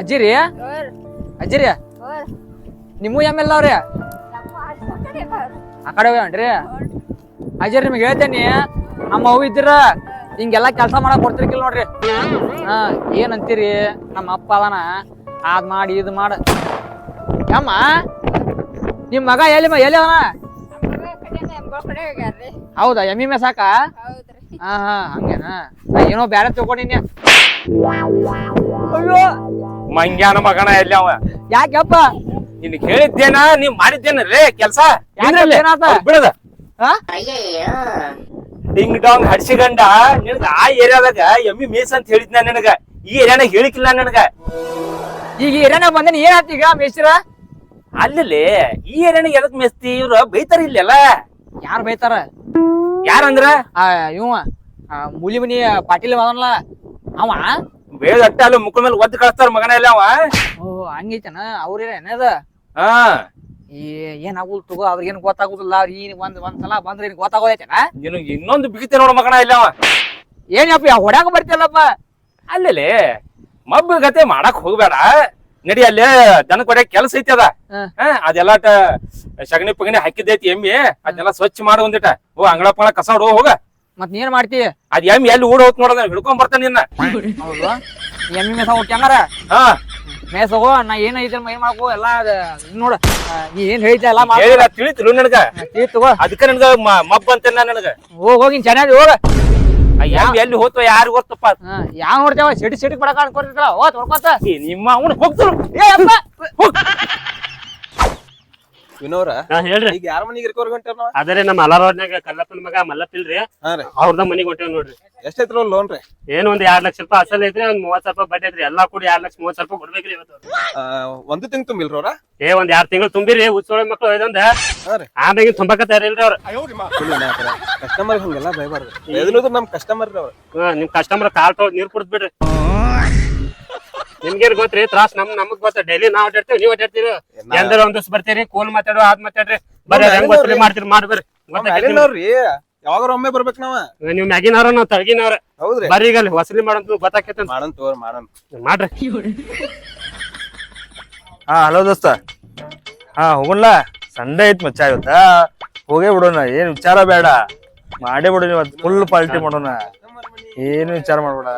ಅಜ್ಜಿರಿ? ಅಜ್ಜಿರಿ? ನಿಮ್ಮ M L ಅವ್ರಿ? ಆ ಕಡೆ ಹೋಗ್ಯಾನ್ರಿ ಅಜ್ಜಿರಿ ನಿಮ್ಗೆ ಹೇಳ್ತೇನಿ ನಮ್ಮ ಅವು ಇದ್ದೀರ ಹಿಂಗೆಲ್ಲ ಕೆಲಸ ಮಾಡಕ್ ಕೊಡ್ತಿರ್ಕಿಲ್ಲ ನೋಡ್ರಿ. ಹಾ ಏನಂತೀರಿ? ನಮ್ಮ ಅಪ್ಪ ಅದನ ಅದ್ ಮಾಡಿ ಇದು ಮಾಡ. ಯಮ್ಮ ನಿಮ್ ಮಗ ಎಲ್ಲಿ ಮ- ಎಲ್ಲಿ ಅವನ ಹೌದಾ ಎಮ್ಮಿ ಮೇ ಸಾಕ? ಹಾ ಹಾ ಹಂಗೇನಾ? ನಾ ಏನೋ ಬ್ಯಾರೆ ತಿಳ್ಕೊಂಡಿನಿ ಅಯ್ಯೋ! ಮಂಗ್ಯಾನ ಮಗನ ಎಲ್ಲಿ ಅವ? ಯಾಕೆಪ್ಪ? ನಿನ್ ಹೇಳಿದ್ದೇನ ನೀವ್ ಮಾಡಿದ್ದೇನಲ್ಲೇ ಕೆಲ್ಸ? ಯಾಕೆ ಏನಾತ? ಬಿಡದ. ಹಾ? ಡಿಂಗ್ ಡಾಂಗ್ ಹಡ್ಸಿಗಂಡ ನಿನಗ ಆ ಏರಿಯಾದಾಗ ಎಮ್ಮಿ ಮೇಸ್ ಅಂತ ಹೇಳಿದ್ನ ನಿನಗ. ಈ ಏರಿಯಾನ ಹೇಳಿಕಿಲ್ಲ ನನಗ. ಈಗ ಏರಿಯಾನ ಬಂದೇನಿ ಏನ್ ಆತ್ ಈಗ ಮೇಸ್ತಿರ? ಅಲ್ಲಿ ಈ ಏರಿಯಾನ ಎದಕ್ ಮೇಸ್ತಿ? ಇವ್ರ ಬೈತಾರ ಇಲ್ಲೆಲ್ಲ. ಯಾರು ಬೈತಾರ? ಯಾರಂದ್ರ? ಇವ ಮೂಲಿ ಮನಿ ಪಾಟೀಲ್ ಅದನಲ್ಲ ಅವ? ಬೇಡ ಅಟ್ಟ ಅಲ್ಲಿ ಮುಕ್ಕ ಮೇಲೆ ಒದ್ದು ಕಳಿಸ್ತಾರ ಮಗನ ಇಲ್ಲ ಅವ. ಓ ಹಂಗೈತನ? ಅವ್ರ ಏನದ ಹಾ. ಏನಾಗುಲ್ ತಗೋ ಅವ್ರಿಗೇನ್ ಗೊತ್ತಾಗುದಿಲ್ಲ. ಅವ್ರ ಈ ಒಂದ್ ಒಂದ್ ಸಲ ಬಂದ್ರೆ ಏನ್ ಗೊತ್ತಾಗೋದೈತನ? ನಿನಗ್ ಇನ್ನೊಂದು ಬಿಗಿತೆ ನೋಡ ಮಗನ ಇಲ್ಲ ಅವ. ಏನಪ್ಪ ಹೊಡ್ಯಾಕ ಬರ್ತಿಯಲ್ಲಪ್ಪ? ಅಲ್ಲೇ ಮಬ್ಬ ಗತೆ ಮಾಡಕ್ ಹೋಗ್ಬೇಡ. ನಡಿ ಅಲ್ಲೇ ದನಕ್ ಹೊಡ್ಯಾಕ ಕೆಲಸ ಐತಿ ಅದ. ಹಾ, ಅದೆಲ್ಲ ಸಗಣಿ ಪಗಣಿ ಹಾಕಿದ್ದೈತಿ ಎಮ್ಮಿ. ಅದೆಲ್ಲ ಸ್ವಚ್ಛ ಮಾಡು ಒಂದಿಟ. ಓ ಅಂಗಳ ಪಂಗಳ ಕಸ ಹೊಡೋ ಹೋಗ. ಮತ್ ನೀನ್ ಮಾಡ್ತಿ? ಅದ್ ಎಮ್ಮಿ ಎಲ್ಲಿ ಓಡ್ ಹೋಗ್ ನೋಡೋದ ಹಿಡ್ಕೊಂಡ್ ಬರ್ತೇನೆ ನಿನ್ನ. ಹೌದು? ಎಮ್ಮಿ ಮೇಸ ಹೋಗಿ ಹೆಂಗಾರ ಹಾ. ಮೇಸ್ ಹೋಗೋ ನಾ ಏನ್ ಐತಿ ಏನ್ ಮಾಡ್ಕೋ ಎಲ್ಲಾ ನೋಡ. ನೀ ಏನ್ ಹೇಳ್ತಿ ಎಲ್ಲ ಹೇಳಿಲ್ಲ ತಿಳಿತಿರು ನನಗ? ತಿಳಿತು ಅದಕ್ಕ ನನಗ ಮಬ್ಬ ಅಂತ ನನಗ? ಹೋಗ್ ಹೋಗಿ ಚೆನ್ನಾಗಿ ಹೋಗ. ಎಮ್ಮಿ ಎಲ್ಲಿ ಹೋತೋ ಯಾರು ಗೊತ್ತಪ್ಪ? ಯಾವ ನೋಡ್ತೇವ? ಸಿಡಿ ಸಿಡಿ ಅನ್ಕೊತಿದ್ರ ಓ ತೊಳ್ಕೊತ. ಈ ನಿಮ್ಮ ಅವನು ಹೋಗ್ತರು ಏ ಅಪ್ಪ. ವಿನೋರ ಹಾ ಹೇಳ್ರಿ. ಈಗ ಯಾರ ಮನಿಗೆ ಇರ್ಕೋರ್ ಅದರಿ ನಮ್ಮ ಅಲಾರೋಡ್ನಾಗ ಕಲ್ಲಪ್ಪನ ಮಗ ಮಲ್ಲಪ್ಪಿಲ್ರಿ ಹಾ ರೀ. ಅವ್ರದ ಮನಿಗೆ ಹೊಂಟೇವ್ ನೋಡ್ರಿ. ಎಷ್ಟೈತ್ರ ಲೋನ್ ರೀ? ಏನ್ ಒಂದ್ ಎರಡ್ ಲಕ್ಷ ರೂಪಾಯಿ ಅಸಲ್ ಐತ್ರಿ ಒಂದ್ ಮೂವತ್ ಸಾವಿರ ರೂಪಾಯಿ ಬಡ್ಡಿ ಐತ್ರಿ. ಎಲ್ಲಾ ಕೂಡಿ ಎರಡ್ ಲಕ್ಷ ಮೂವತ್ ಸಾವಿರ ರೂಪಾಯಿ ಕೊಡ್ಬೇಕ್ರಿ ಇವತ್ತು ಆ, ಒಂದು ತಿಂಗ್ ತುಂಬಿಲ್ರವ್ರ ಏ ಒಂದ್ ಎರಡ್ ತಿಂಗಳು ತುಂಬಿರಿ ಉತ್ಸವ ಮಕ್ಳು ಇದೊಂದ ಹಾ ತುಂಬಾ ಆಮ್ಯಾಗಿನ್ ಅವ್ರ. ಕಸ್ಟಮರ್ ಹಂಗಲ್ಲ ಬೈಬಾರ್ದು ನಮ್ ಕಸ್ಟಮರ್ ರೀ ಅವ್ರು. ಹಾ, ನಿಮ್ ಕಸ್ಟಮರ್ ಕಾಲ್ ತೊಗೊಳ್ ನೀರ್ ಕುಡ್ದ್ ಬಿಡ್ರಿ. ನಿಮ್ಗೇನ್ ಗೊತ್ತ್ರಿ? ತ್ರಾಸ್ ನಮ್ ನಮಗ್ ಗೊತ್ತ ಡೈಲಿ ನಾವ್ ಅಡ್ಡಾಡ್ತೀವಿ ನೀವ್ ಅಡ್ಡಾಡ್ತೀರಿ ಎಂದ್ರೆ ಒಂದ್ ದಿವ್ಸ ಬರ್ತೀರಿ ಕೋಲ್ ಮಾತಾಡೋ ಅದ್ ಮಾತಾಡ್ರಿ. ಬರ್ರಿ ಹೆಂಗ್ ಮಾಡ್ತೀರಿ ಮಾಡ್ಬರ್ರಿ. ಯಾವಾಗ ಒಮ್ಮೆ ಬರ್ಬೇಕ್ ನಾವ. ನೀವ್ ಮ್ಯಾಗಿನವ್ರ ನಾವ್ ತಳಗಿನವ್ರ. ಹೌದ್ರಿ. ಬರ್ರಿ ಈಗ ಅಲ್ಲಿ ವಸೂಲಿ ಮಾಡಂತ ಗೊತ್ತಾಕೈತಿ ಮಾಡನ್ ತೋರ್ ಮಾಡನ್. ಮಾಡ್ರಿ. ಹಾ ಹಲೋ ದೋಸ್ತ. ಹಾ ಹೋಗಲ್ಲ ಸಂಡೇ ಐತ್ ಮಚ್ಚ ಇವತ್ತ. ಹೋಗೇ ಬಿಡೋಣ ಏನ್ ವಿಚಾರ ಬೇಡ. ಮಾಡೇ ಬಿಡೋಣ ಇವತ್ತು ಫುಲ್ ಪಾಲ್ಟಿ ಮಾಡೋಣ. ಏನು ವಿಚಾರ ಮಾಡ್ಬೇಡ.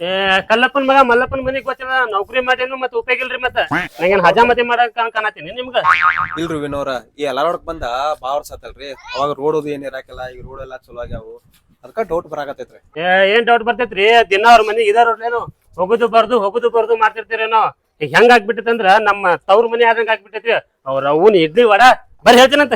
ಏ ಕಲ್ಲಪ್ಪನ್ ಮಗ ಮಲ್ಲಪ್ಪನ್ ಮನಿಗ್ ಗೊತ್ತಿಲ್ಲ ನೌಕರಿ ಮಾಡೇನು ಮತ್ತೆ ಉಪಯೋಗ ಇಲ್ರಿ ಮತ್ತ? ನಂಗೇನ್ ಹಜಾಮತಿ ಮಾಡಕ್ ಕಾಣತೀನಿ ನಿಮ್ಗ? ಇಲ್ರಿ ವಿನೋರ ಈ ಎಲ್ಲಾರೊಳಗ್ ಬಂದ ಬಾವರ್ ಸತ್ತಲ್ರಿ ಆತಲ್ರಿ. ಅವಾಗ ರೋಡ್ ಅದು ಏನ್ ಇರಾಕಿಲ್ಲ ಈಗ ರೋಡ್ ಎಲ್ಲಾ ಚಲೋ ಆಗ್ಯಾವು. ಅದಕ್ಕ ಡೌಟ್ ಬರಾಕತ್ತೈತ್ರಿ. ಏ ಏನ್ ಡೌಟ್ ಬರ್ತೈತ್ರಿ? ದಿನ ಅವ್ರ ಮನಿ ಏನು? ಹೋಗುದು ಬರ್ದು ಹೋಗುದು ಬರ್ದು ಮಾಡ್ತಿರ್ತೀರೇನೋ? ಈಗ ಹೆಂಗ್ ಆಗ್ಬಿಟ್ಟೈತಂದ್ರ ನಮ್ಮ ತವ್ರ ಮನಿ ಆದಂಗ ಆಗ್ಬಿಟ್ಟೈತ್ರಿ. ಅವ್ರ ಅವನ್ ಇಡ್ಲಿ ವಡ. ಬರ್ ಹೇಳ್ತೀನಂತ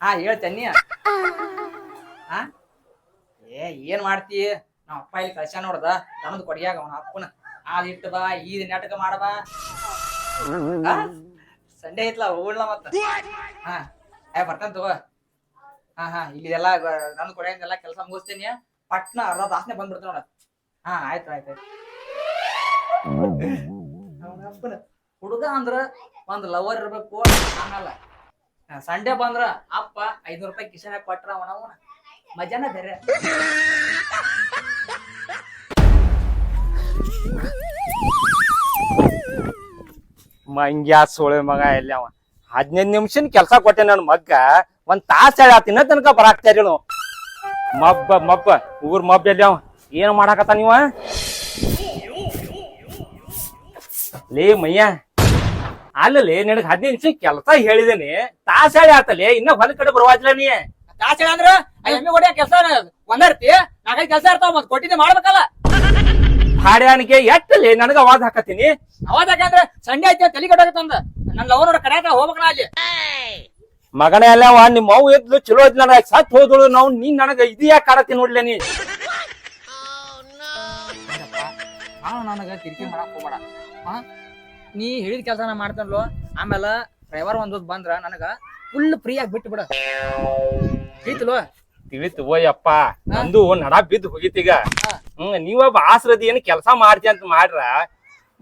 ಹಾ ಹೇಳ್ತೇನಿ ಹಾ? ಏ, ಏನ್ ಮಾಡ್ತಿ? ನಾವ್ ಅಪ್ಪ ಇಲ್ಲಿ ಕಳ್ಸ್ಯಾನ ನೋಡ್ದ. ನಮ್ದು ಕೊಡಿಯಾಗ ಅವನ ಅಪ್ಪನ. ಹಾಲು ಇಟ್ಟು ಬಾ, ಈದ್ ನಾಟಕ ಮಾಡಬಾ ಸಂಡೆ ಐತ್ಲ ಹೋಗ್ಲ ಮತ್ತ. ಹಾ. ಏ, ಬರ್ತಾನ ತಗೋ. ಹಾ ಹಾ ಇದೆಲ್ಲ ಎಲ್ಲ ನನ್ ಕೊಡಿಯಂಗೆಲ್ಲ ಕೆಲಸ ಮುಗಿಸ್ತೀನಿ. ಪಟ್ನ ಅರ್ಧ ದಾಸನೆ ಬಂದ್ಬಿಡ್ತೀನಿ ನೋಡ. ಹಾ, ಆಯ್ತು ಆಯ್ತು ಆಯ್ತು. ಹುಡುಗ ಅಂದ್ರ ಒಂದ್ ಲವರ್ ಇರ್ಬೇಕು ಆಮೇಲೆ. ಸಂಡೆ ಬಂದ್ರ ಅಪ್ಪ ಐನೂರು ರೂಪಾಯಿ ಕಿಶನ್ ಕೊಟ್ರ ಅವನ ಅವನ. ಮಜಾನ ಬೇರೆ. ಮಂಗ್ಯಾ ಸೋಳೆ ಮಗ ಎಲ್ಲಿ ಅವ? ಹದಿನೈದು ನಿಮಿಷನ್ ಕೆಲಸ ಕೊಟ್ಟೆ ನನ್ ಮಗ್ಗ. ಒಂದ್ ತಾಸ ಹೇಳ ತಿನ್ನ ತನಕ ಬರಾಕ್ತಾರಿ ನಾವು ಮಬ್ಬ ಮಬ್ಬ ಊರ್ ಮಬ್ಬ ಎಲ್ಲಿ ಅವ? ಏನ್ ಮಾಡಾಕತ್ತ ನೀವ ಲೇ ಮಯ್ಯ. ಅಲ್ಲಲ್ಲಿ ನಿನಗ್ ಹದಿನೈದು ನಿಮಿಷ ಕೆಲಸ ಹೇಳಿದೇನಿ. ತಾಸ್ ಹೇಳಿ ಆತಲೇ ಇನ್ನ ಹೊಲ ಕಡೆ ಬರವಾಜ್ಲ ನೀ. ದಾಸಳ ಅಂದ್ರ ಎಮ್ಮೆ ಹೊಡೆಯ ಕೆಲಸ ಒಂದರ್ತಿ ನಾಲ್ಕೈದು ಕೆಲಸ ಇರ್ತಾವ ಮತ್ ಕೊಟ್ಟಿದ್ದೆ ಮಾಡ್ಬೇಕಲ್ಲ. ಹಾಡ್ಯಾನಿಗೆ ಎಟ್ಟಲ್ಲಿ ನನಗ ಅವಾಜ್ ಹಾಕತೀನಿ ಅವಾಗ ಯಾಕಂದ್ರೆ ಸಂಡೆ ಐತಿ ತಲೆ ಕಟ್ಟಾಗತ್ತಂದ ನನ್ನ ಲವ್ ನೋಡ ಕಡೆ ಹೋಗ್ಬೇಕಲ್ಲ ಅಲ್ಲಿ. ಮಗನೇ ಎಲ್ಲ ಅವ ನಿಮ್ಮ ಅವು ಎದ್ಲು ಚಲೋ ಇದ್ ನನಗ ಸತ್ ಹೋದಳು ನಾವು ನೀನ್ ನನಗ ಇದು ಯಾಕೆ ಕಾಡತಿ ನೋಡ್ಲೆ ನೀ. ನಾನು ನನಗ ಕಿರಿಕಿ ಮಾಡಕ್ ಹೋಗ್ಬೇಡ. ಹಾ ನೀ ಹೇಳಿದ ಕೆಲಸನ ಮಾಡ್ತಾನಲ್ವ ಆಮೇಲೆ ಡ್ರೈವರ್ ಒಂದ್ ಹೊತ್ತು ಬಂದ್ರ ನನಗ ಫುಲ್ ಫ್ರೀ ಆಗಿ ಬಿಟ್ಟು ಬಿಡ ತಿಳಿತಲ್ವ ತಿಳಿತು ಓಯಪ್ಪ. ನಂದು ನಡ ಬಿದ್ದು ಹೋಗಿತ್ತೀಗ ಹ್ಮ್ ನೀವೊಬ್ಬ ಆಸ್ರದಿ ಏನ್ ಕೆಲಸ ಮಾಡ್ತಿ ಅಂತ ಮಾಡ್ರ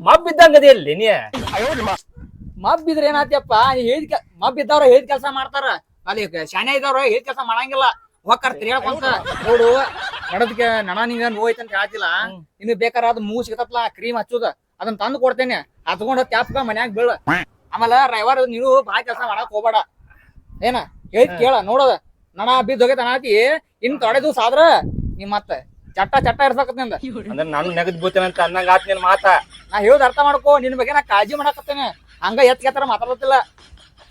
ಮಬ್ ಇದ್ದಂಗ ಅದೇ ಇಲ್ಲಿ ನೀ ಮಬ್ ಇದ್ರ ಏನಾತ್ಯಪ್ಪ? ನೀ ಹೇಳಿದ ಮಬ್ ಇದ್ದವ್ರ ಹೇಳಿದ ಕೆಲಸ ಮಾಡ್ತಾರ. ಅಲ್ಲಿ ಶಾನೆ ಇದ್ದವ್ರ ಹೇಳಿದ ಕೆಲಸ ಮಾಡಂಗಿಲ್ಲ. ಹೋಗ್ತಾರ ತಿರ್ಗಾಡ್ಕೊಂತ ನೋಡು ನಡದಕ್ಕೆ ನಡ ನಿಂಗ ನೋಯ್ತಂತ ಹೇಳ್ತಿಲ್ಲ. ಇನ್ನು ಬೇಕಾರ ಅದು ಮೂ ಸಿಗತ್ತಲ್ಲ ಕ್ರೀಮ್ ಹಚ್ಚುದ. ಅದನ್ನ ತಂದು ಕೊಡ್ತೇನೆ. ತಗೊಂಡ್ ತ್ಯಾಪ್ಕ ಮನ್ಯಾಗ ಬೀಳ. ಆಮೇಲೆ ಡ್ರೈವರ್ ನೀನು ಬಾ ಕೆಲಸ ಮಾಡಕ್ ಹೋಗ್ಬೇಡ. ಏನ? ಹೇಳ್ ಕೇಳ ನೋಡದ. ನಣ ಬಿದ್ದು ಹೋಗೈತೆ ಅನಾತಿ. ಇನ್ ತೊಡೆ ದಿವ್ಸ ಆದ್ರ ನೀ ಮತ್ತ ಚಟ್ಟ ಚಟ್ಟ ಇರ್ಸಕತ್ತಿಂದ ಅಂದ್ರೆ ನಾನು ನೆಗದ್ ಬೀಳ್ತೇನೆ ಅಂತ ಅನ್ನಂಗ ಆತ್ ನಿನ್ ಮಾತ. ನಾ ಹೇಳೋದ್ ಅರ್ಥ ಮಾಡ್ಕೋ. ನಿನ್ ಬಗ್ಗೆ ನಾ ಕಾಳಜಿ ಮಾಡಕತ್ತೇನೆ. ಹಂಗ ಎತ್ ಕೇತಾರ ಮಾತಾಡತ್ತಿಲ್ಲ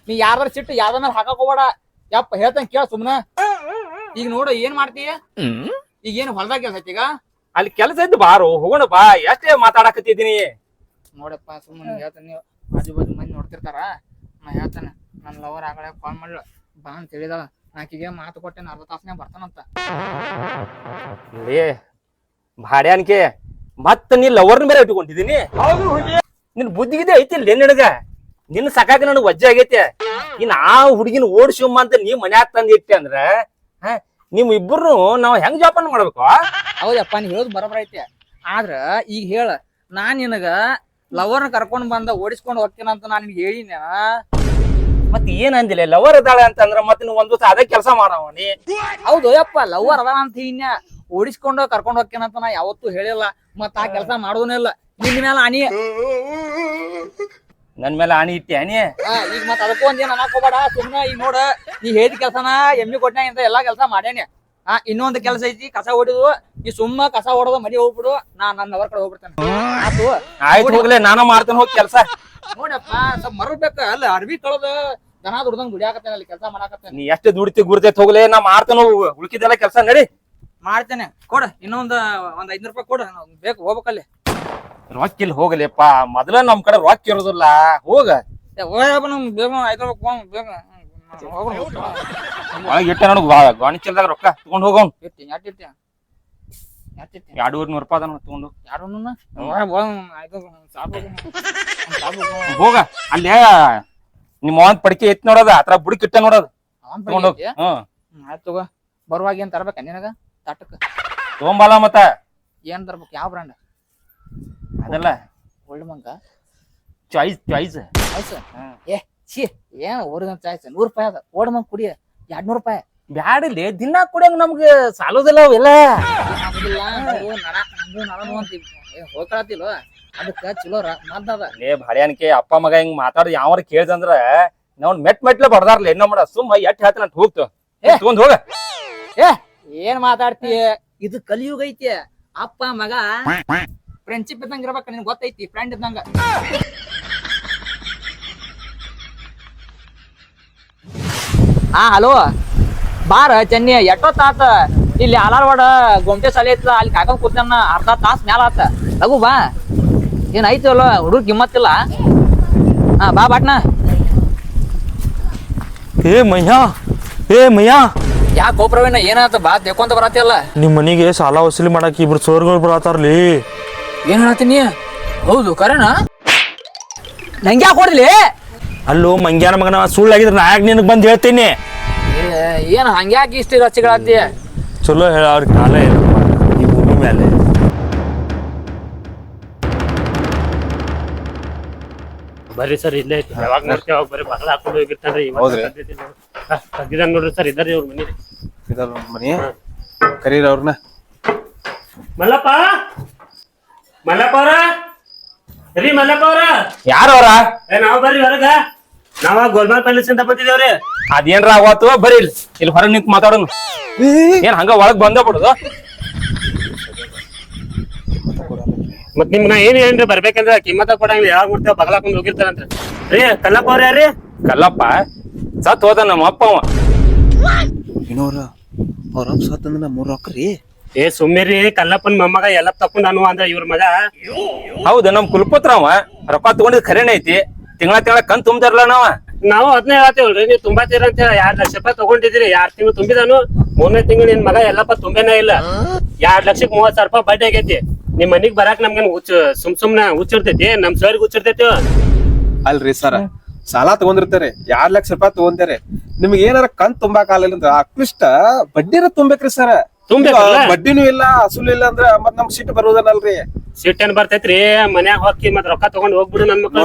ನೀ ಯಾರ ಸಿಟ್ಟು ಯಾರ್ದ ಮೇಲೆ ಹಾಕಕ್ ಹೋಗ್ಬೇಡ. ಯಪ್ಪ ಹೇಳ್ತೇನೆ ಕೇಳ ಸುಮ್ನ. ಈಗ ನೋಡು ಏನ್ ಮಾಡ್ತೀಯ ಈಗ ಏನ್ ಹೊಲದಾಗ ಕೆಲಸ ಐತಿ ಈಗ? ಅಲ್ಲಿ ಕೆಲಸ ಇದ್ದು ಬಾರು ಹೋಗೋಣ ಬಾ. ಎಷ್ಟೇ ಮಾತಾಡಕತ್ತಿದ್ದೀನಿ. ನೋಡಪ್ಪ ಸುಮ್ಮನೆ ನೀವು. ಆಜು ಬಾಜು ಮಂದಿ ನೋಡ್ತಿರ್ತಾರ ನಾ ಹೇಳ್ತಾನೆ. ನನ್ನ ಲವರ್ ಆಗಳ ಕಾಲ್ ಮಾಡ್ಲ. ಬಾ ಅಂತ ಹೇಳಿದಾಳ. ನಾಕಿಗೆ ಮಾತು ಕೊಟ್ಟೆ ಅರ್ಧ ತಾಸನ್ಯಾಗ ಬರ್ತಾನಂತ. ಲೇ ಭಾಡ್ಯಾನ್ಕೆ ಮತ್ತ ನೀ ಲವರ್ನ ಮೇಲೆ ಇಟ್ಕೊಂಡಿದೀನಿ? ನಿನ್ ಬುದ್ಧಿಗಿದೆ ಐತಿ ಇಲ್ಲಿ ನಿನಗ. ನಿನ್ನ ಸಕಾಕ ನನಗೆ ವಜ್ಜೆ ಆಗೈತೆ. ಇನ್ ಆ ಹುಡುಗಿನ ಓಡಿಸುಮ್ಮ ಅಂತ ನೀ ಮನ್ಯಾಗ ತಂದು ಇಟ್ಟೆ ಅಂದ್ರ ಹ, ನಿಮ್ ಇಬ್ಬರು ನಾವ್ ಹೆಂಗ್ ಜೋಪಾನ ಮಾಡ್ಬೇಕು? ಹೌದಪ್ಪ ನೀ ಹೇಳೋದು ಬರೋಬರ ಐತಿ. ಆದ್ರ ಈಗ ಹೇಳ ನಾನ್ ನಿನಗ ಲವರ್ನ ಕರ್ಕೊಂಡ್ ಬಂದ ಓಡಿಸ್ಕೊಂಡ್ ಹೋಗ್ತೀನಂತ ನಾನು ನಿನ್ಗೆ ಹೇಳಿನ? ಮತ್ ಏನ್ ಅಂದಿಲ್ಲ ಲವರ್ ಇದ್ದಾಳೆ ಅಂತಂದ್ರ ಮತ್ ನೀವು ಒಂದ್ ದಿವಸ ಅದೇ ಕೆಲಸ ಮಾಡವ ನೀ. ಹೌದು ಯಪ್ಪ ಲವರ್ ಅದಾನ ಅಂತ ಇನ್ನ ಓಡಿಸ್ಕೊಂಡು ಕರ್ಕೊಂಡ್ ಹೋಗ್ತೀನಂತ ನಾ ಯಾವತ್ತೂ ಹೇಳಿಲ್ಲ. ಮತ್ ಆ ಕೆಲಸ ಮಾಡೋದೇ ಇಲ್ಲ. ನಿನ್ ಮೇಲೆ ಅನಿ ನನ್ ಮೇಲೆ ಆಣಿ ಇಟ್ಟಿ ಆನಿ ಆ, ಈಗ ಮತ್ ಅದಕ್ಕೂ ಒಂದೇನ್ ಅನ್ನಕ್ ಹೋಗ್ಬೇಡ ಸುಮ್ನ ಈಗ ನೋಡ ನೀ ಹೇಳಿದ ಕೆಲಸನ ಎಮ್ಮಿ ಕೊಟ್ಟ ಇಂತ ಎಲ್ಲಾ ಕೆಲಸ ಮಾಡ್ಯಾನೆ. ಆ ಇನ್ನೊಂದ್ ಕೆಲಸ ಐತಿ ಕಸ ಹೊಡಿದು ನೀ ಸುಮ್ಮ ಕಸ ಹೊಡೆದ ಮನೆ ಹೋಗ್ಬಿಡು ನಾ ನನ್ನ ಅವ್ರ ಕಡೆ ಹೋಗ್ಬಿಡ್ತೇನೆ. ಆತು ಆಯ್ತು ಹೋಗ್ಲೆ ನಾನು ಮಾಡ್ತೇನೆ ಹೋಗಿ ಕೆಲಸ. ನೋಡಪ್ಪ ಸ್ವಲ್ಪ ಮರಬೇಕ ಅಲ್ಲ ಅರ್ಬಿ ಕಳದ ದನ ದುಡ್ದಂಗ್ ದುಡಿಯಾಕತ್ತೇನೆ ಅಲ್ಲಿ ಕೆಲಸ ಮಾಡಾಕತ್ತೇನೆ. ನೀ ಎಷ್ಟು ದುಡಿತಿ ಗುರ್ತೆ ಹೋಗ್ಲೆ ನಾ ಮಾಡ್ತೇನೆ ಉಳ್ಕಿದೆಲ್ಲ ಕೆಲಸ ನಡಿ. ಮಾಡ್ತೇನೆ ಕೊಡ ಇನ್ನೊಂದು ಒಂದ್ ಐದ್ನೂರು ರೂಪಾಯಿ ಕೊಡ ಬೇಕು ಹೋಗ್ಬೇಕಲ್ಲಿ ರೊಕ್ಕ ಇಲ್ಲಿ ಹೋಗಲಿಪ್ಪ ಮೊದಲ ನಮ್ ಕಡೆ ರೊಕ್ಕ ಇರೋದಿಲ್ಲ ಹೋಗ. ಏ, ಹೋಗ್ಯಪ್ಪ ನಮ್ ಬೇಗ ಐದು ರೂಪಾಯಿ. ಒಳಗೆ ಇಟ್ಟ ನನಗ್ ಗಾಣಿ ಚಲ್ದಾಗ ರೊಕ್ಕ ತಗೊಂಡ್ ಹೋಗೋಣ ಇರ್ತೀನಿ, ಇರ್ತೀನಿ? ಎರಡೂವರೆ ನೂರು ರೂಪಾಯಿ ಅದನ್ನ ತಗೊಂಡು? ಹೋಗ್, ಅಲ್ಲೇ ನಿಮ್ಮ ಅವನ್ ಪಡಿಕೆ ಎತ್ ನೋಡೋದ ಆತರ ಬುಡಕ್ ಇಟ್ಟ ನೋಡೋದು. ಅವ್ನ್ ತಗೊಂಡ್ ಹೋಗ್. ಬೈಯೈತಿ? ಹ್ಮ್. ಆಯ್ತ್ ತಗೋ. ಬರುವಾಗ ಏನ್ ತರ್ಬೇಕ ನಿನಗ? ತಟ್ಟಕ ತಗೊಂಬಲ್ಲ ಮತ್ತ. ಏನ್ ತರ್ಬೇಕು? ಯಾವ ಬ್ರ್ಯಾಂಡ್ ಅದಲ್ಲ. ಒಳ್ಳೆ ಮಂಗ ಚಾಯ್ಸ್ ಚಾಯ್ಸ್ ಚಾಯ್ಸ್ ಏ ಛೀ. ಏನ್ ಊರಿನ ಚಾಯ್ಸ್ ನೂರ್ ರೂಪಾಯಿ ಅದ. ಓಡ್ ಮಂಗ್ ಕುಡಿಯ. ಎರಡ್ ನೂರ್ ರೂಪಾಯಿ. ಬ್ಯಾಡಲಿ ದಿನ ಕುಡಿಯಂಗ ನಮ್ಗೆ ಸಾಲೋದಿಲ್ಲ ಅವೆಲ್ಲ. ನಡು ನಡನು ಅಂತ ಹೋಗ್ಕೊಳತಿಲ್ವ ಅದಕ್ಕ ಚಲೋ ರ ಮದ್ದದ ಲೇ ಭಾಡ್ಯಾನಿಕೆ ಅಪ್ಪ ಮಗ ಹಿಂಗ್ ಮಾತಾಡ್ ಯಾವಾರ ಕೇಳ್ದಂದ್ರ ನಾವ್ ಮೆಟ್ ಮೆಟ್ಲೆ ಬಡದಾರ್ಲಿ ಏನೋ ಮಾಡ ಸುಮ್ಮ ಎಟ್ ಹೇಳ್ತಾನ ಅಂತ ಹೋಗ್ತು. ಏ. ತಗೊಂಡ್ ಹೋಗ. ಏನ್ ಮಾತಾಡ್ತೀಯ ಇದು ಕಲಿಯುಗ ಐತಿ. ಅಪ್ಪ ಮಗ ಫ್ರೆಂಡ್ಶಿಪ್ ಇದ್ದಂಗ ಇರ್ಬೇಕ ನಿನ್ ಗೊತ್ತೈತಿ ಫ್ರೆಂಡ್ ಇದ್ದಂಗ. ಹಾ ಹಲೋ? ಬಾರ ಚೆನ್ನಿ ಎಷ್ಟೊತ್ತಾತ? ಇಲ್ಲಿ ಆಲಾರವಾಡ ಗೊಂಬೆ ಸಾಲಿ ಐತಲ್ಲ ಅಲ್ಲಿ ಕಾಕೊಂಡ್ ಕೂತಾನ ಅರ್ಧ ತಾಸು ಮ್ಯಾಲ ಆತ. ಲಘು ಬಾ. ಏನ್ ಐತಿ ಅಲ್ಲ ಹುಡುಗ ಕಿಮ್ಮತ್ತಿಲ್ಲ. ಹಾ ಬಾ ಬಾಟ್ನ. ಏ ಮಯ್ಯ ಏ ಮಯ್ಯ ಯಾಕೆ ಗೋಪ್ರವೇಣ ಏನಾತ ಬಾ ದೇಕೊಂತ ಬರತ್ತಿಲ್ಲ ನಿಮ್ಮ ಮನೆಗೆ ಸಾಲ ವಸೂಲಿ ಮಾಡಕ್ ಇಬ್ರು ಸೋರ್ಗಳು ಬರತಾರ್ಲಿ ಏನ್ ಹೇಳತ್ತೀನಿ ಹೌದು ಕರೆನ? ನಂಗೆ ಯಾಕೆ ಹೊಡ್ಲಿ ಅಲ್ಲೋ ಮಂಗ್ಯಾನ ಮಗನ ಸುಳ್ಳಾಗಿದ್ರೆ ನಾ ಯಾಕೆ ನಿನಗೆ ಬಂದು ಹೇಳ್ತೀನಿ? ಏನ್ ಹಂಗ್ಯಾಕೆ ಇಷ್ಟು ರಚ್ಚಿಗಳಾತಿ ಚಲೋ ಹೇಳ ಅವ್ರ ಕಾಲ ಇಲ್ಲಪ್ಪ ಈ ಭೂಮಿ ಮೇಲೆ ಬರ್ರಿ ಸರ್ ಇಲ್ಲೇ ಐತಿ. ಯಾವಾಗ ನೋಡ್ತೇವೆ ಅವಾಗ ಬರೀ ಬಹಳ ಹಾಕೊಂಡು ಹೋಗಿರ್ತಾನ್ರಿ ಹೌದ್ರಿ? ತೆಗ್ದಿದ್ದಾನ ನೋಡ್ರಿ ಸರ್ ಇದ್ದಾರೆ ಇವ್ರ ಮನಿ ಇದಾರ ಮನಿ. ಕರೀರಿ ಅವ್ರನ್ನ ಮಲ್ಲಪ್ಪ? ಮಲ್ಲಪ್ಪ ಅವ್ರ? ರೀ ಮಲ್ಲಪ್ಪ ಅವ್ರ? ಯಾರವ್ರ ಏ ನಾವ್ ಬರ್ರಿ ಹೊರಗ. ನಾವ ಗೋಲ್ಮಾಲ್ ಪ್ಯಾಲೇಸ್ ಅಂತ ಬಂದಿದ್ದೇವ್ರಿ. ಅದೇನ್ರ ಆಗತ್ತು ಬರೀ ಇಲ್ಲಿ ಇಲ್ಲಿ ಹೊರಗ್ ನಿಂತ್ ಮಾತಾಡೋನು. ಏನ್ ಹಂಗ ಒಳಗ್ ಬಂದ ಬಿಡುದು? ಮತ್ ನಿಮ್ಮ ನಾ ಏನ್ ಏನ್ರಿ ಬರ್ಬೇಕಂದ್ರ ಕಿಮ್ಮತ್ತ ಕೊಡಂಗಿಲ್ಲ ಯಾವಾಗ ನೋಡ್ತೇವ ಬಗಲಾಕೊಂಡ್ ಹೋಗಿರ್ತಾರಂತ. ರೀ ಕಲ್ಲಪ್ಪ ಅವ್ರ ಯಾರ್ರಿ? ಕಲ್ಲಪ್ಪ? ಸತ್ ಹೋದ ನಮ್ಮ ಅಪ್ಪ ಅವ್ರ ಅವ್ರ ಅಪ್ಪ ಸತ್ತಂದ್ರ ಮೂರ್ ರೊಕ್ಕ ರೀ ಏ ಸುಮ್ಮಿರಿ ಕಲ್ಲಪ್ಪನ್ ಮೊಮ್ಮಗ ಎಲ್ಲ ತಕೊಂಡ್ ಅನು ಅಂದ್ರ ಇವ್ರ ಮಗ. ಹೌದು ನಮ್ ಕುಲಪುತ್ರ ಅವ. ರೊಕ್ಕ ತಗೊಂಡಿದ್ ಖರೇನೆ ಐತಿ. ತಿಂಗಳ ತಿಂಗಳ ಕಂತ್ ತುಂಬ್ತಾರಲ್ಲ ನಾವ? ನಾವು ಅದನ್ನೇ ಹೇಳ್ತೇವಲ್ರಿ ನೀವು ತುಂಬಾತೀರ ಅಂತ ಹೇಳಿ ಎರಡ್ ಲಕ್ಷ ರೂಪಾಯಿ ತಗೊಂಡಿದ್ರಿ ಎರಡ್ ತಿಂಗಳು ತುಂಬಿದಾನು ಮೂರನೇ ತಿಂಗಳು ನಿನ್ ಮಗ ಎಲ್ಲಪ್ಪ ತುಂಬೇನೇ ಇಲ್ಲ. ಎರಡ್ ಲಕ್ಷಕ್ ಮೂವತ್ ಸಾವಿರ ರೂಪಾಯಿ ಬಡ್ಡಿ ಆಗೈತಿ. ನಿಮ್ ಮನಿಗ್ ಬರಾಕ್ ನಮ್ಗೆ ಹುಚ್ಚ ಸುಮ್ ಸುಮ್ನ ಹುಚ್ಚಿರ್ತೈತಿ ನಮ್ ಸರ್ ಹುಚ್ಚಿರ್ತೈತಿ? ಅಲ್ರಿ ಸರ್ ಸಾಲ ತಗೊಂಡಿರ್ತಾರೆ ಎರಡ್ ಲಕ್ಷ ರೂಪಾಯಿ ತಗೊಂತಾರೆ ನಿಮ್ಗೆ ಏನಾರ ಕಂತ್ ತುಂಬಾಕ್ ಆಗಲಿಲ್ಲ ಅಂದ್ರ ಅಟ್ಲೀಸ್ಟ್ ಬಡ್ಡಿನ ತುಂಬೇಕ್ರಿ ಸರ್. ತುಂಬೇಕಲ್ಲ? ಬಡ್ಡಿನೂ ಇಲ್ಲ ಅಸೂಲ್ ಇಲ್ಲ ಅಂದ್ರೆ ಮತ್ ನಮ್ಗ್ ಸಿಟ್ಟು ಬರೋದನಲ್ರಿ ಬರ್ತೈತಿ ಬರ್ತೈತ್ರಿ? ಮನ್ಯಾಗ ಹೋಗಿ ಮತ್ ರೊಕ್ಕ ತಗೊಂಡ್ ಹೋಗ್ಬಿಡು ನನ್ ಮಕ್ಳು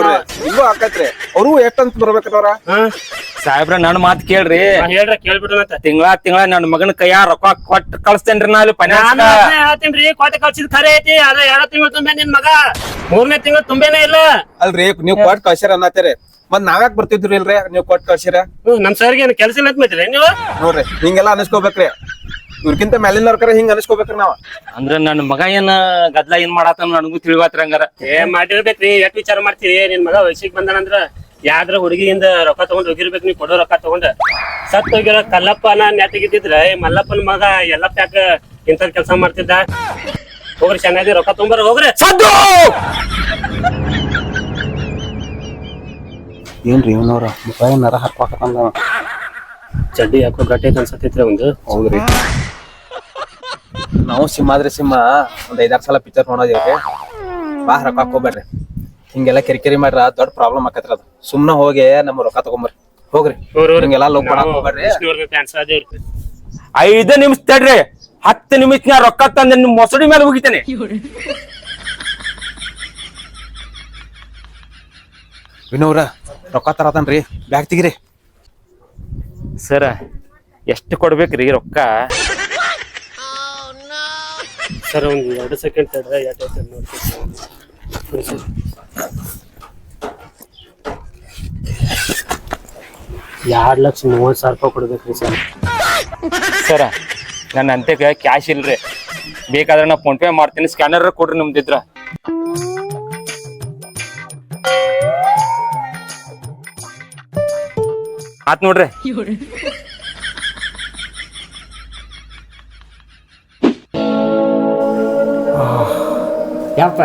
ಇಲ್ಲೂ ಆಕತ್ರಿ. ಅವ್ರು ಎಷ್ಟಂತ ಬರ್ಬೇಕವ್ರ ಹಾ? ಸಾಹೇಬ್ರ ನನ್ ಮಾತ್ ಕೇಳ್ರಿ. ಹೇಳ್ರಿ ಮತ್ತೆ. ತಿಂಗಳ ತಿಂಗಳ ನನ್ ಮಗನ ಕೈಯ ರೊಕ್ಕ ಕೊಟ್ಟು ಕಳ್ಸ್ತೇನ್ರಿ ನಾ ಅಲ್ಲಿ ಅದ್ನೇ ಹೇಳ್ತೀನ್ರಿ ಕಳ್ಸಿದ್ ಖರೆ ಐತಿ ಅದ ಎರಡ್ ತಿಂಗಳು ತುಂಬೆ ನಿನ್ ಮಗ. ಮೂರನೇ ತಿಂಗಳು ತುಂಬೇನೆ ಇಲ್ಲ. ಅಲ್ರಿ ನೀವ್ ಕೊಟ್ಟು ಕಳ್ಸಿರ ಅನ್ನತ್ತೀರಿ. ಮತ್ ನಾವ್ಯಾಕ್ ಬರ್ತಿದ್ರಿ ಇಲ್ರಿ ನೀವ್ ಕೊಟ್ ಕಳ್ಸಿರ? ನಮ್ ಸರ್ಗೆ ಏನ್ ಕೆಲ್ಸ ಇಲ್ಲ ಅಂತ ಮೈತ್ರಿ ನೀವು? ನೋಡ್ರಿ ಹಿಂಗೆಲ್ಲ ಅನಿಸ್ಕೋಬೇಕ್ರಿ. ಇವ್ರಕ್ಕಿಂತ ಮೇಲಿನವ್ರ ಹಿಂಗ್ ಅನಿಸ್ಕೋಬೇಕ್ರಿ ನಾವ್. ಅಂದ್ರ ನನ್ ಮಗ ಏನ ಗದ್ಲ ಏನ್ ಮಾಡಾತ ನನಗೂ ತಿಳಿವಾತ್ರಿ ಹಂಗಾರ. ಏ ಮಾಡಿರ್ಬೇಕ್ರಿ ಎಷ್ಟ್ ವಿಚಾರ ಮಾಡ್ತೀರಿ? ನಿನ್ ಮಗ ವಯಸ್ಸಿಗೆ ಬಂದಾನಂದ್ರ ಯಾವ್ದ್ರ ಹುಡುಗಿಯಿಂದ ರೊಕ್ಕ ತಗೊಂಡ್ ಹೋಗಿರ್ಬೇಕು ನೀವ್ ಕೊಡೋ ರೊಕ್ಕ ತಗೊಂಡ್. ಸತ್ ಹೋಗಿರೋ ಕಲ್ಲಪ್ಪನ ನೆಟ್ಟಿಗಿದ್ದಿದ್ರ ಏ ಮಲ್ಲಪ್ಪನ ಮಗ ಎಲ್ಲಪ್ಪ ಯಾಕ ಇಂತ ಕೆಲಸ ಮಾಡ್ತಿದ್ದ. ಹೋಗ್ರಿ ಚೆನ್ನಾಗಿ ರೊಕ್ಕ ತೊಂಬರ ಹೋಗ್ರಿ. ಸದ್ದು! ಏನ್ರಿ ಇವನವ್ರ? ಮುಖ ನರ ಹಾಕ್ಬೇಕಂದ ಚಡ್ಡಿ ಯಾಕೋ ಗಟ್ಟೆ ಅನ್ಸತ್ತೈತ್ರಿ ಒಂದು ಹೌದ್ರಿ. ನಾವು ಸಿಂಹ ಆದ್ರೆ ಸಿಂಹ ಒಂದ್ ಐದಾರು ಸಲ ಪಿಕ್ಚರ್ ನೋಡೋದಿವ್ರಿ ಬಾ ರೊಕ್ಕ ಹಾಕೋಬೇಡ್ರಿ ಹಿಂಗೆಲ್ಲ ಕಿರಿಕಿರಿ ಮಾಡ್ರ ದೊಡ್ಡ ಪ್ರಾಬ್ಲಮ್ ಆಕತ್ರಿ ಅದು. ಸುಮ್ನ ಹೋಗಿ ನಮ್ಮ ರೊಕ್ಕ ತಗೊಂಬರ್ರಿ. ಹೋಗ್ರಿ. ಹಿಂಗೆಲ್ಲ ಲೋಕ್ ಮಾಡಕ್ ಹೋಗ್ಬೇಡ್ರಿ. ಐದು ನಿಮಿಷ ತಡ್ರಿ. ಹತ್ತು ನಿಮಿಷ ನಾ ರೊಕ್ಕ ತಂದ ನಿಮ್ ಮೊಸಡಿ ಮೇಲೆ ಹೋಗಿತೇನೆ ವಿನೋವ್ರ ರೊಕ್ಕ ತರತನ್ರಿ. ಬ್ಯಾಗ್ ತೆಗಿರಿ. ಸರ ಎಷ್ಟು ಕೊಡ್ಬೇಕ್ರಿ ರೊಕ್ಕ? ಸರ್, ಒಂದು ಎರಡು ಸೆಕೆಂಡ್ ತಡ್ರ ಸೆಕೆಂಡ್ ನೋಡ್ತೀನಿ ಎರಡ್ ಲಕ್ಷ ಮೂವತ್ತು ಸಾವಿರ ರೂಪಾಯಿ ಕೊಡ್ಬೇಕ್ರಿ ಸರ್. ಸರ, ನನ್ನ ಅಂತ್ಯಕ್ಕೆ ಕ್ಯಾಶ್ ಇಲ್ರಿ. ಬೇಕಾದ್ರೆ ನಾ ಫೋನ್ ಪೇ ಮಾಡ್ತೀನಿ ಸ್ಕ್ಯಾನರ್ ಕೊಡ್ರಿ ನಿಮ್ದಿದ್ರ ಆತ್ ನೋಡ್ರಿ. ಯಪ್ಪ.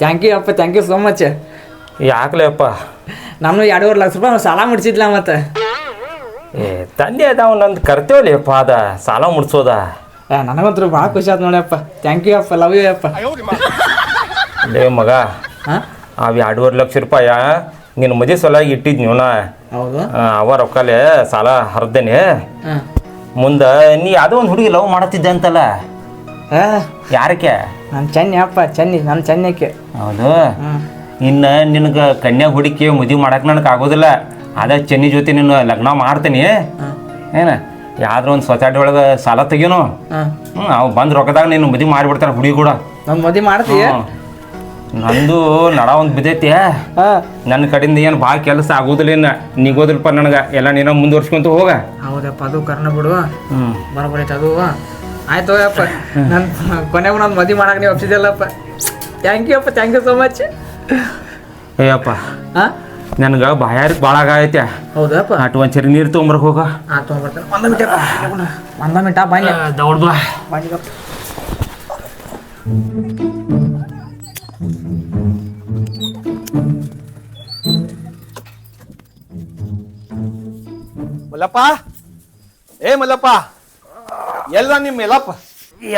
ಥ್ಯಾಂಕ್ ಯು ಅಪ್ಪ ಥ್ಯಾಂಕ್ ಯು ಸೋ ಮಚ್ ಯಾಕ್ಲೆಪ್ಪ ನಾನು ಎರಡೂವರೆ ಲಕ್ಷ ರೂಪಾಯಿ ಸಾಲ ಮುಡ್ಸಿದ್ಲ ಮತ್ತೆ. ಏ ತಂದೆ ಅದಾವ ನಂದು ಕರ್ತೇವಲಿಯಪ್ಪ ಅದ. ಸಾಲ ಮುಡ್ಸೋದ. ಏ ನನಗಂತೂ ಭಾಳ ಖುಷಿ ಆಯ್ತು ಅಪ್ಪ ಥ್ಯಾಂಕ್ ಯು ಅಪ್ಪ ಲವ್ ಯು ಅಪ್ಪ ಲೇ ಮಗ ಹಾಂ? ಅವು ಎರಡೂವರೆ ಲಕ್ಷ ರೂಪಾಯ ನಿನ್ನ ಮದುವೆ ಸಲುವಾಗಿ ಇಟ್ಟಿದ್ ನೀವು ಹೌದು. ಅವ ರೊಕ್ಕಲೆ ಸಾಲ ಹರಿದೇನೆ. ಮುಂದೆ ಮುಂದ ನೀ ಯಾವುದೋ ಒಂದು ಹುಡುಗಿ ಲವ್ ಮಾಡತ್ತಿದ್ದೆ ಅಂತಲ್ಲ. ಹಾಂ. ಯಾರಕ್ಕೆ ನಾನು ಚೆನ್ನಿ ಅಪ್ಪ ಚೆನ್ನಿ ನನ್ನ ಚೆನ್ನಕ್ಕೆ ಹೌದು. ಇನ್ನು ನಿನಗೆ ಕನ್ಯಾ ಹುಡುಕಿ ಮದುವೆ ಮಾಡಕ್ಕೆ ನನಗೆ ಆಗೋದಿಲ್ಲ. ಅದ ಚೆನ್ನಿ ಜೊತೆ ನೀನು ಲಗ್ನ ಮಾಡ್ತೀನಿ. ಏನ? ಯಾವ್ದ್ರ ಒಂದು ಸೊಸೈಟಿ ಒಳಗೆ ಸಾಲ ತೆಗಿಯೋನು? ಹ್ಞೂ ಅವು ಬಂದು ರೊಕ್ಕದಾಗ ನೀನು ಮದುವೆ ಮಾಡಿಬಿಡ್ತಾನೆ ಹುಡುಗಿ ಕೂಡ. ನಮ್ಮ ಮದುವೆ ಮಾಡ್ತೀಯ. ನಂದು ನಡ ಒಂದು ಬಿದ್ದೈತಿ. ನನ್ನ ಕಡೆಯಿಂದ ಏನು ಭಾಳ ಕೆಲಸ ಆಗೋದಿಲ್ಲ ಏನು ನಿಗೋದಿಲ್ಲಪ್ಪ ನನಗೆ. ಎಲ್ಲ ನೀನು ಮುಂದುವರ್ಸ್ಕೊಂತ ಹೋಗ. ಹೌದಪ್ಪ ಅದು ಕರ್ನ ಬಿಡು. ಹ್ಞೂ ಬರಬರೈತೆ ಅದು ಆಯ್ತು ಅಪ್ಪ. ನನ್ನ ಕೊನೆಗೂ ನಾನು ಮದುವೆ ಮಾಡಕ್ಕೆ ನೀವು ಒಪ್ಸಿದ್ದಲ್ಲಪ್ಪ ಥ್ಯಾಂಕ್ ಯು ಅಪ್ಪ ಥ್ಯಾಂಕ್ ಯು ಸೋ ಮಚ್ ಅಯ್ಯಪ್ಪ ಹಾಂ ನನಗೆ ಬಾಯಾರಿಗೆ ಭಾಳ ಆಗೈತೆ ಹೌದಪ್ಪ. ಅಟ್ ಒಂದು ಸರಿ ನೀರು ತೊಗೊಂಬರ್ಕ್ ಹೋಗ. ಆಯ್ತು ತೊಗೊಂಬರ್ತೇನೆ. ಒಂದ ಮಿನಿಟ್ ಒಂದ ಮಿನಿಟ ಬನ್ನಿ. ದೌಡ್ ಬಾ. ಬನ್ನಿ ಮಲ್ಲಪ್ಪ? ಏ ಮಲ್ಲಪ್ಪ? ಎಲ್ಲ ನಿಮ್ಮ ಎಲ್ಲಪ್ಪ?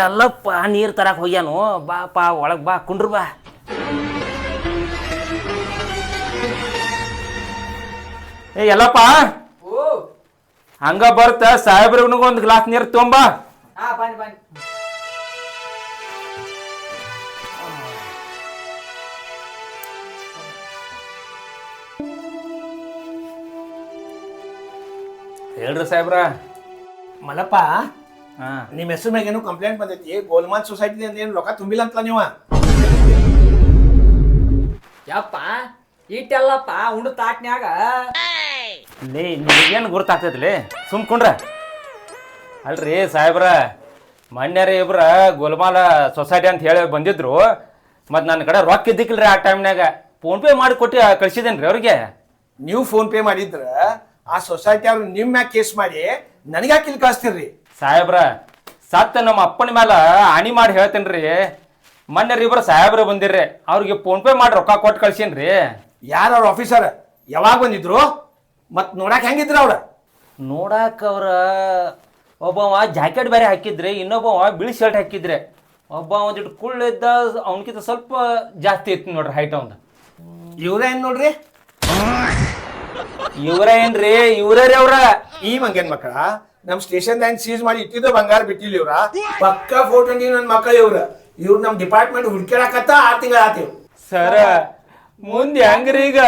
ಎಲ್ಲಪ್ಪ ನೀರು ತರಕ್ ಹೋಗ್ಯಾನು. ಬಾಪ ಒಳಗ್ ಬಾ ಕುಂಡ್ರು ಬಾ. ಏ ಎಲ್ಲಪ್ಪ? ಹಂಗ ಬರ್ತ ಸಾಹೇಬ್ರಿಗೂ ಒಂದು ಗ್ಲಾಸ್ ನೀರು ತೊಂಬ ಹಾಂ ಬನ್ನಿ ಬನ್ನಿ. ಹೇಳ್ರಿ ಸಾಹೇಬ್ರ. ಮಲ್ಲಪ್ಪ ಹಾ ನಿಮ್ಮ ಹೆಸರು ಮ್ಯಾಗ ಏನೋ ಕಂಪ್ಲೇಂಟ್ ಬಂದೈತಿ ಗೋಲ್ಮಾನ್ ಸೊಸೈಟಿ ಅಂತ ಏನು ರೊಕ್ಕ ತುಂಬಿಲ್ಲ ಅಂತ ನೀವು? ಯಪ್ಪ ಇಟ್ಟೆಲ್ಲಪ್ಪ ಉಂಡು ತಾಟ್ನ್ಯಾಗ. ಲೇ ನಿಮಗೇನು ಗುರ್ತಾಗ್ತೈತ್ಲಿ ಸುಮ್ಕೊಂಡ್ರ ಅಲ್ರಿ ಸಾಹೇಬ್ರ ಮನ್ಯಾರ ಇಬ್ರ ಗೋಲ್ಮಾಲ ಸೊಸೈಟಿ ಅಂತ ಹೇಳಿ ಬಂದಿದ್ರು. ಮತ್ತು ನನ್ನ ಕಡೆ ರೊಕ್ಕ ಇದ್ದಿಕ್ಕಿಲ್ರಿ ಆ ಟೈಮ್ನಾಗ ಫೋನ್ ಪೇ ಮಾಡಿ ಕೊಟ್ಟು ಕಳ್ಸಿದೇನ್ರಿ ಅವ್ರಿಗೆ? ನೀವು ಫೋನ್ ಪೇ ಮಾಡಿದ್ರ ಆ ಸೊಸೈಟಿ ಅವ್ರು ನಿಮ್ಮ ಮ್ಯಾಗ ಕೇಸ್ ಮಾಡಿ ನನಗೆ ಕಳಿಸ್ತೀರಿ ಕಳಿಸ್ತೀರ್ರಿ? ಸಾಹೇಬ್ರ ಸತ್ತ ನಮ್ಮ ಅಪ್ಪನ ಮೇಲೆ ಹಾನಿ ಮಾಡಿ ಹೇಳ್ತೇನ್ರಿ. ಮೊನ್ನೆ ಇಬ್ಬರು ಸಾಹೇಬ್ರ ಬಂದಿರ್ರಿ. ಅವ್ರಿಗೆ ಫೋನ್ ಪೇ ಮಾಡಿ ರೊಕ್ಕ ಕೊಟ್ಟು ಕಳ್ಸೀನ್ರಿ. ಯಾರು ಅವ್ರ ಆಫೀಸರ್ ಯಾವಾಗ ಬಂದಿದ್ರು? ಮತ್ ನೋಡಕ್ ಹೆಂಗಿದ್ರು ಅವ್ರ? ನೋಡಾಕ ಅವ್ರ ಒಬ್ಬವ ಜಾಕೆಟ್ ಬೇರೆ ಹಾಕಿದ್ರಿ ಇನ್ನೊಬ್ಬವ ಬಿಳಿ ಶರ್ಟ್ ಹಾಕಿದ್ರಿ. ಒಬ್ಬ ಒಂದಿಟ್ಟು ಕುಳ್ಳಿದ್ದ ಅವನಕಿಂತ ಸ್ವಲ್ಪ ಜಾಸ್ತಿ ಇತ್ತು ನೋಡ್ರಿ ಹೈಟ್ ಅವ್ನ ಇವ್ರ ಏನ್ ನೋಡ್ರಿ? ಇವ್ರ ಏನ್ರಿ ಇವ್ರೇ ಅವ್ರ. ಈ ಮಂಗೇನ್ ಮಕ್ಕಳ? ನಮ್ ಸ್ಟೇಷನ್ ದಾನ್ ಸೀಸ್ ಮಾಡಿ ಇಟ್ಟಿದ್ದ ಬಂಗಾರ ಬಿಟ್ಟಿಲ್ಲ ಇವ್ರ. ಪಕ್ಕಾ ಫೋಟೋ ನೀನ್ ನನ್ನ ಮಕ್ಕಳು ಇವ್ರ. ಇವ್ರು ನಮ್ ಡಿಪಾರ್ಟ್ಮೆಂಟ್ ಹುಡ್ಕ್ಯಾಡಕತ್ತ ಆರ್ ತಿಂಗಳ ಆತಿವ್ ಸರ, ಮುಂದೆ ಈಗ